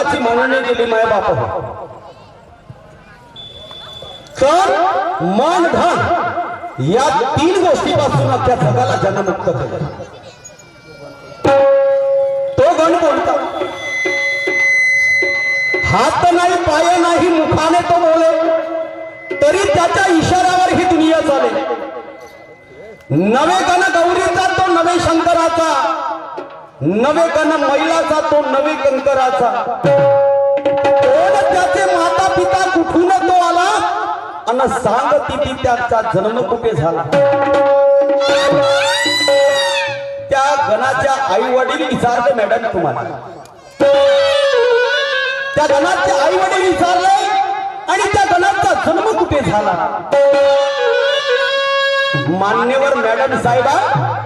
अशी प्रश्नाची दिली माय बाप हो. तर मन धन या तीन गोष्टीपासून आपल्या जगाला जनमुक्त केलं. तो गण कोणता? हात नाही पाय नाही मुखाने तो बोले. तरी त्याच्या इशाऱ्यावर ही दुनिया चालेल. नवे गण गौरीचा तो नवे शंकराचा. नवे गण मैलाचा तो नवे कंकराचा. कोण त्याचे माता पिता कुठून तो आला? अन सांग तिथे त्याचा जन्म कुठे झाला? त्या गणाच्या आई वडील विचारले मॅडम तुम्हाला. त्या गणाचे आई वडील विचारले आणि त्या गणाचा जन्म कुठे झाला? मान्यवर मॅडम साहेबा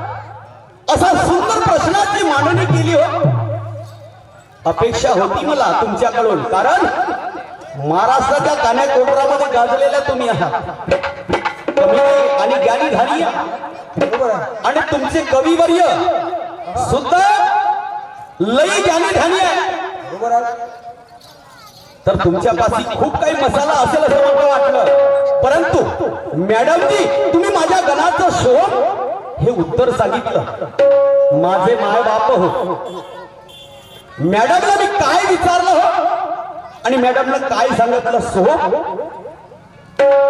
असा सुंदर प्रश्नाची मांडणी केली हो. अपेक्षा होती मला तुमच्याकडून कारण महाराष्ट्राच्या कान्याकोपरामध्ये गाजलेल्या तुम्ही आहात. आणि ज्ञानी झाली आणि तुमचे कविवर्य सुद्धा लई ज्ञानी झाली आहे. तर तुमच्यापाशी खूप काही मसाला असेल असं मला वाटलं. परंतु मॅडमजी तुम्ही माझ्या गणाचं शोध हे उत्तर सांगितलं. माझे माय बाप हो. मॅडमला मी काय विचारलं हो? आणि मॅडमला काय सांगितलं सो?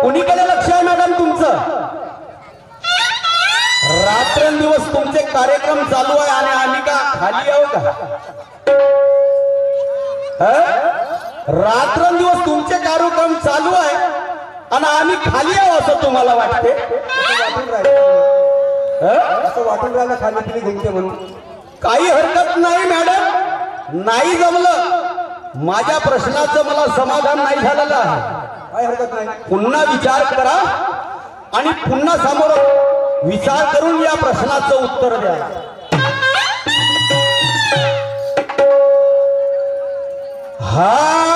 कुणीकडे लक्ष आहे मॅडम तुमचं? रात्रंदिवस तुमचे कार्यक्रम चालू आहे आणि आम्ही का खाली आहो का? रात्रंदिवस तुमचे कार्यक्रम चालू आहे आणि आम्ही खाली आहो असं तुम्हाला वाटते? असं वाटून राहिलं खाण्यापिणी घुमते म्हणून. काही हरकत नाही मॅडम नाही जमलं. माझ्या प्रश्नाचं मला समाधान नाही झालेलं आहे. काय हरकत नाही. पुन्हा विचार करा आणि पुन्हा समोर विचार करून या प्रश्नाचं उत्तर द्या. हा,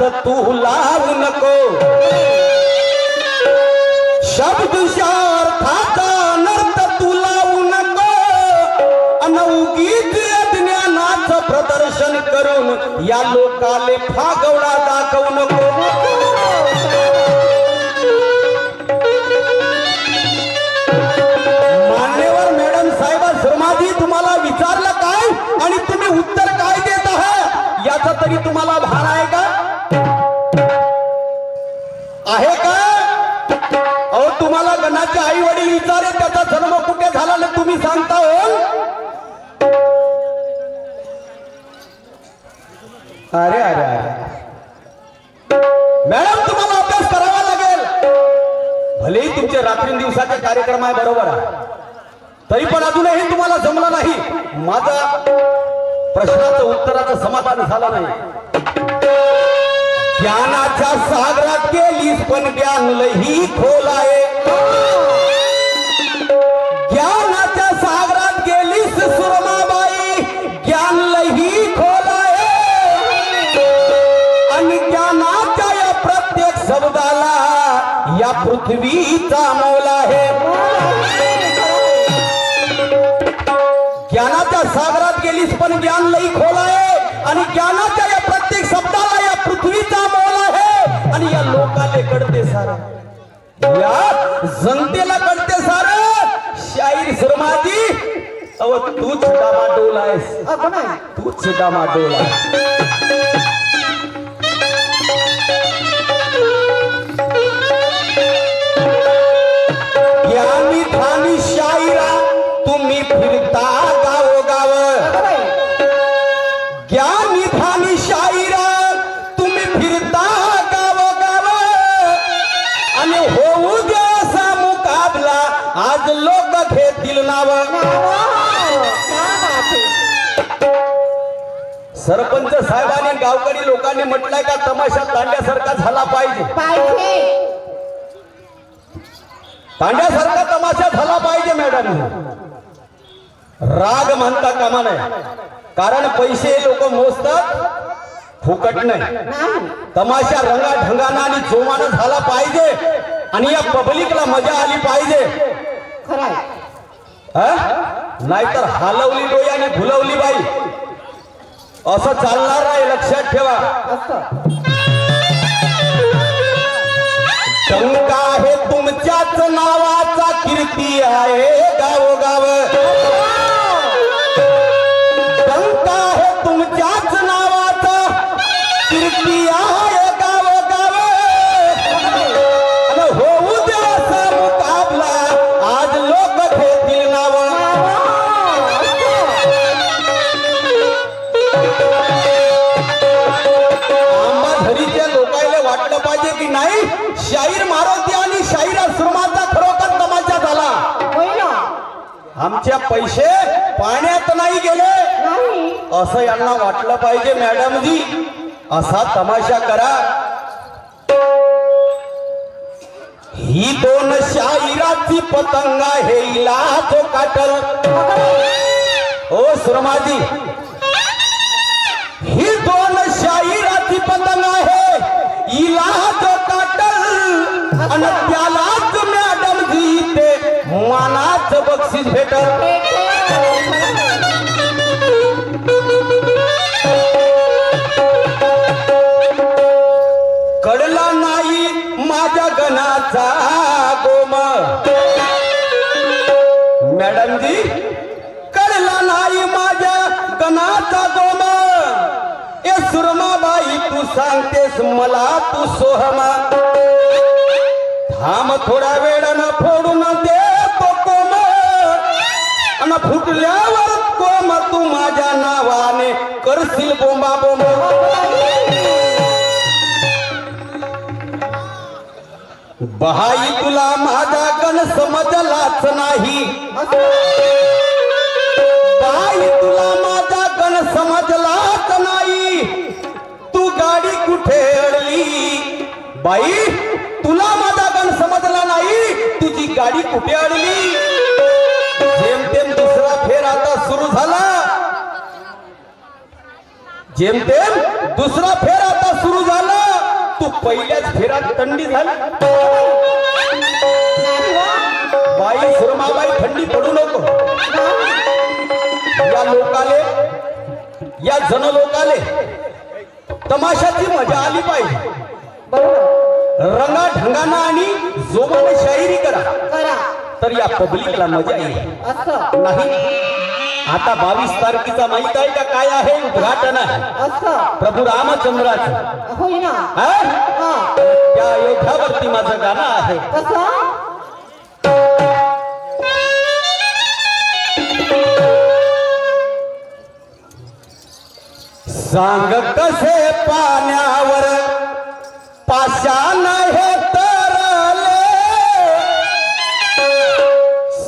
तू लावू नको. शब्द अर्थाचा अनर्थ तू लावू नको. अन ज्ञानाचं प्रदर्शन करून या लोकाले फागवडा दाखवू नको. मान्यवर मॅडम साहेबा शर्माजी तुम्हाला विचारलं काय? आणि तुम्ही उत्तर काय देत आहात? याचा तरी तुम्हाला भान आहे का? आहे का? अहो तुम्हाला गणाचे आई वडील विचारे त्याचा जन्म कुठे झाला ना तुम्ही सांगता हो? अरे अरे अरे. मॅडम तुम्हाला अभ्यास करावा लागेल. भलेही तुमचे रात्री दिवसाचे कार्यक्रम आहे बरोबर आहे. तरी पण अजूनही तुम्हाला जमलं नाही. माझा प्रश्नाचं उत्तराचं समाधान झालं नाही. ज्ञानाच्या सागरात गेलीस पण ज्ञान लई खोल आहे. ज्ञानाच्या सागरात गेलीस सुरमाबाई ज्ञान लई खोल आहे. आणि ज्ञानाच्या या प्रत्येक शब्दाला या पृथ्वीचा मोल आहे. ज्ञानाच्या सागरात गेलीस पण ज्ञान लई खोल आहे. आणि ज्ञानाच्या या प्रत्येक शब्दाला आणि या लोकाले कळते सारा. या जनतेला कळते सार. शाहीर शर्माजी अव तूच डामाडोल आहेस. तूच डामाडोल आहेस. शाहिरा तुम्ही फिरता गावोगाव. अगं बाई. ज्ञानी आज लोक घेतील नाव. सरपंच साहेबांनी गावकरी लोकांनी म्हटलंय का तमाशा तांड्यासारखा झाला पाहिजे. तांड्यासारखा तमाशा झाला पाहिजे मॅडम. राग म्हणता कामा नाही कारण पैसे लोक मोजतात फुकट नाही. नाही. तमाशा रंगा ढंगाना आणि जोमानं झाला पाहिजे. आणि या पब्लिकला मजा आली पाहिजे. हा? नाहीतर हालवली डोई आणि भुलवली बाई. असं चालणार नाही लक्षात ठेवा. शंका आहे तुमच्याच नावाचा कीर्ती आहे गावोगाव. आमच्या पैसे पाण्यात नाही गेले. असं यांना वाटलं पाहिजे मॅडमजी. असा तमाशा करा. ही दोन शाहिराची पतंग आहे हिला जो काटल ओ श्रमाजी ही दोन शाहिराची पतंग आहे हिला जो काटल आणि जी ते बक्षीस भेटल. कडला नाही माझ्या गणाचा गोम. मॅडम जी कडला नाही माझ्या गणाचा गोम. ए सुरमाबाई तू सांगतेस मला तू सोहमा. थांब थोड्या वेळानं फोडून दे तो कोम आणि फुटल्यावर कोम तू माझ्या नावाने करशील बोंबा बोंबा. बहाई तुला माझा गण समजलाच नाही. बाई तुला माझा गण समजलाच नाही. तू गाडी कुठे अडली? बाई तुला माझा समजला नाही. तुझी गाडी कुठे अडली जेमतेम दुसरा फेर आता सुरू झाला. जेमतेम दुसरा फेर आता सुरू झाला. तू पहिल्याच फेरात थंडी झाली. बाई सुरमाबाई थंडी पडू नको. या लोकाले या जन लोकाले तमाशाची मजा आली पाहिजे. बरोबर. रंगा ढंगाना आणि जोमाने शाहिरी करा. करा. तर या पब्लिकला मजा येईल. असं. नाही. आता बावीस तारखेचा माहीत आहे का काय आहे? उद्घाटन आहे. असं. प्रभू रामचंद्राचं. होय ना? हा? त्या अयोध्यावरती माझं गाणं आहे. कसं? सांग कसे पाण्यावर पाषाण हे तरले.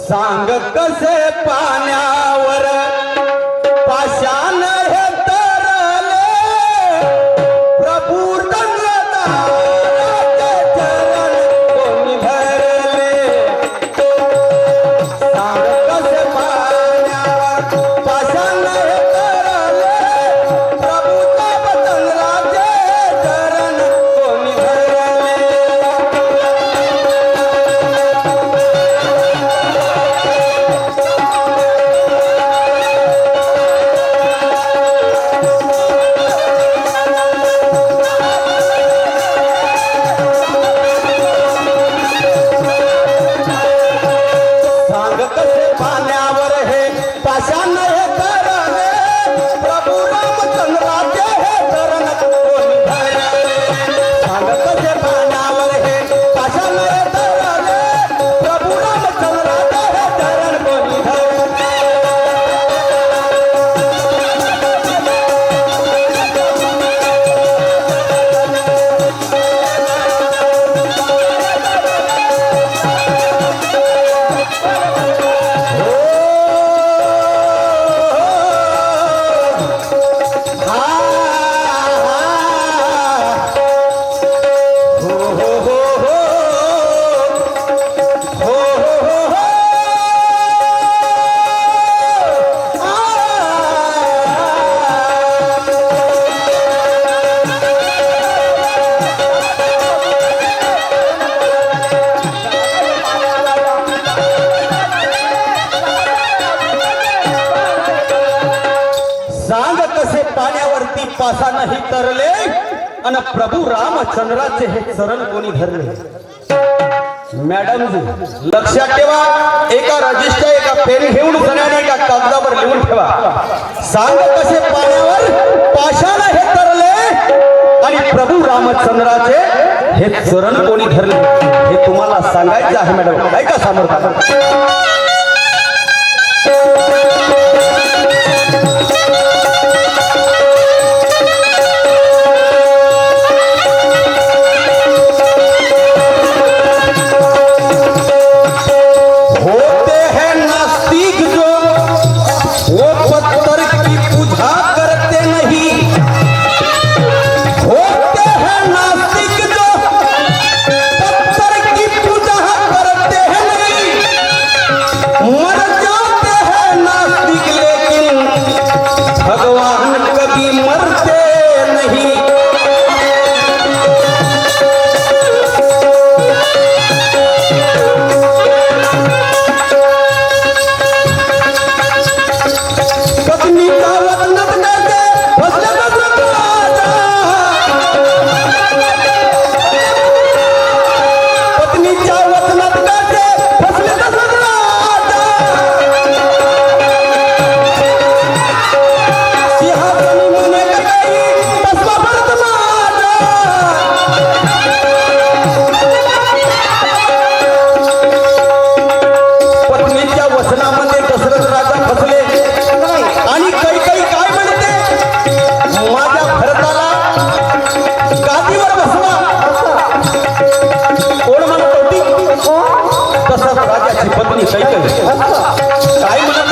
सांग कसे पाण्या पासा नाही तरले आणि प्रभू रामचंद्राचे हे चरण कोणी धरले मॅडम लक्षात ठेवा एका रजिस्टर एका पेन घेऊन सगळ्यांनी एका कागदावर लिहून ठेवा. सांग कसे पाण्यावर पाशानं हे तरले आणि प्रभू रामचंद्राचे हे चरण कोणी धरले हे तुम्हाला सांगायचं आहे मॅडम. ऐका समोर Anita. काय म्हणत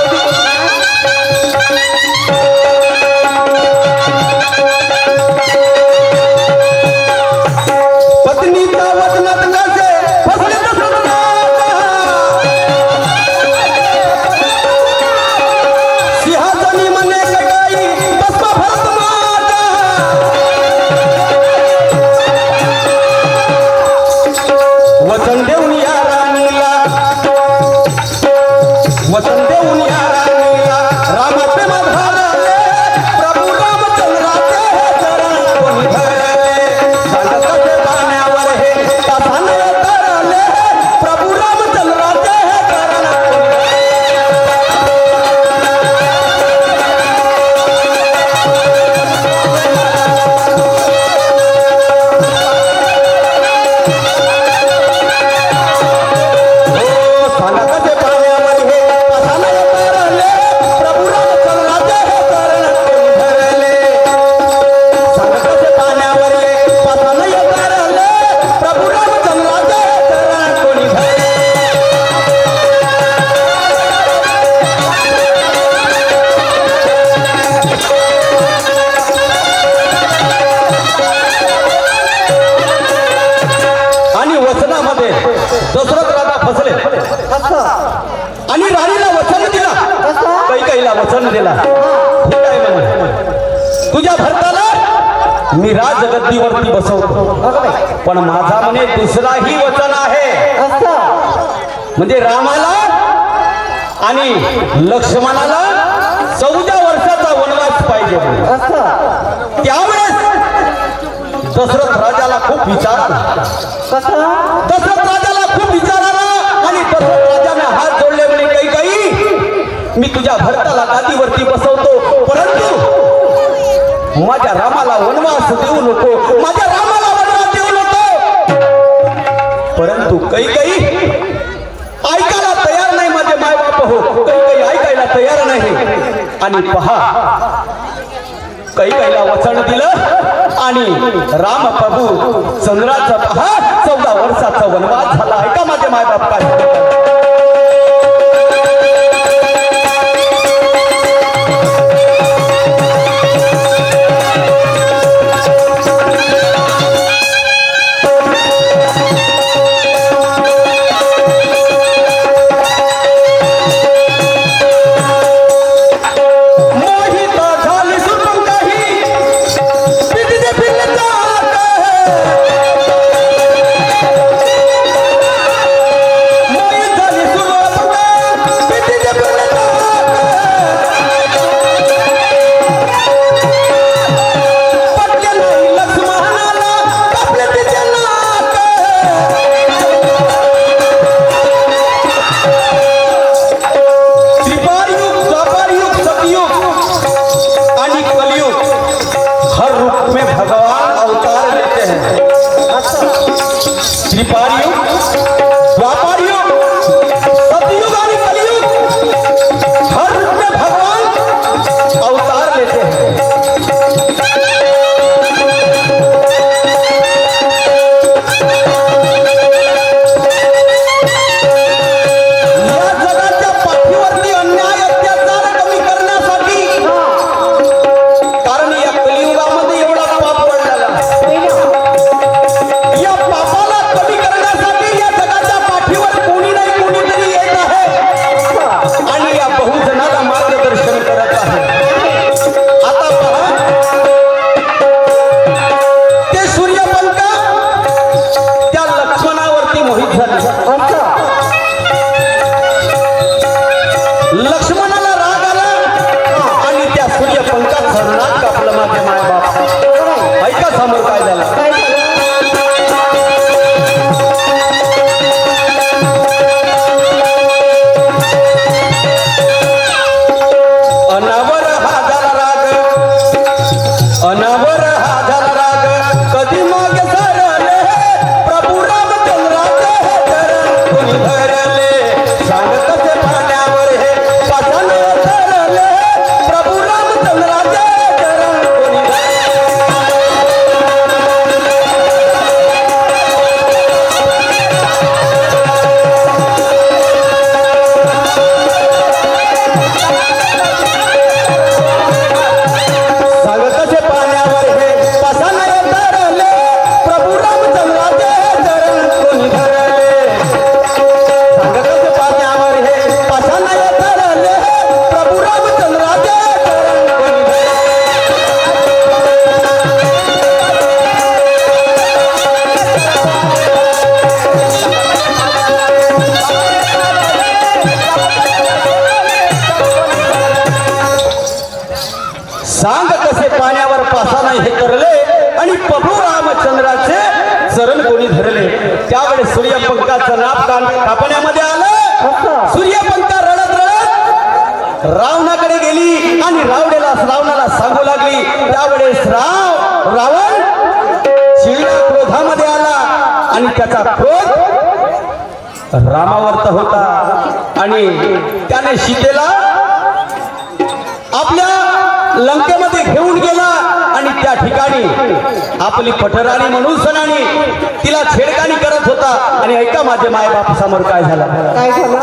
वचन दिला तुझ्या भरताला मी राजगद्दीवरती बसवतो. पण माझा म्हणे दुसराही वचन आहे. म्हणजे रामाला आणि लक्ष्मणाला चौदा वर्षाचा वनवास पाहिजे. त्यावेळेस दशरथ राजाला खूप विचार दशरथ राजाला खूप विचार तुझ्या भरताला गादीवरती बसवतो. परंतु माझ्या रामाला वनवास देऊ नको. माझ्या रामाला वनवास देऊ नको. परंतु काही काही ऐकायला तयार नाही माझे माय बाप हो. काही काही ऐकायला तयार नाही. आणि पहा काही काहीला वचन दिलं आणि राम प्रभू चंद्राचा पहा चौदा वर्षाचा वनवास झाला. ऐका माझे माय बाप काय? Gracias. पाण्यावर नाही हे करले आणि प्रभू रामचंद्राचे चरण कोणी धरले. त्यावेळेस सूर्यपंखाचं नाप कान कापण्यामध्ये आलं. सूर्यपंखा रडत रडत रावणाकडे गेली आणि रावणेला रावणाला सांगू लागली. त्यावेळेस राव रावण चिडला क्रोधामध्ये आला आणि त्याचा क्रोध रामावर्त होता. आणि त्याने सीतेला आपल्या लंकेमध्ये घेऊन गेला आणि त्या ठिकाणी आपली पठराणी म्हणून सणानी तिला छेडकानी करत होता. आणि ऐका माझे मायबाप समोर काय झालं? काय झालं?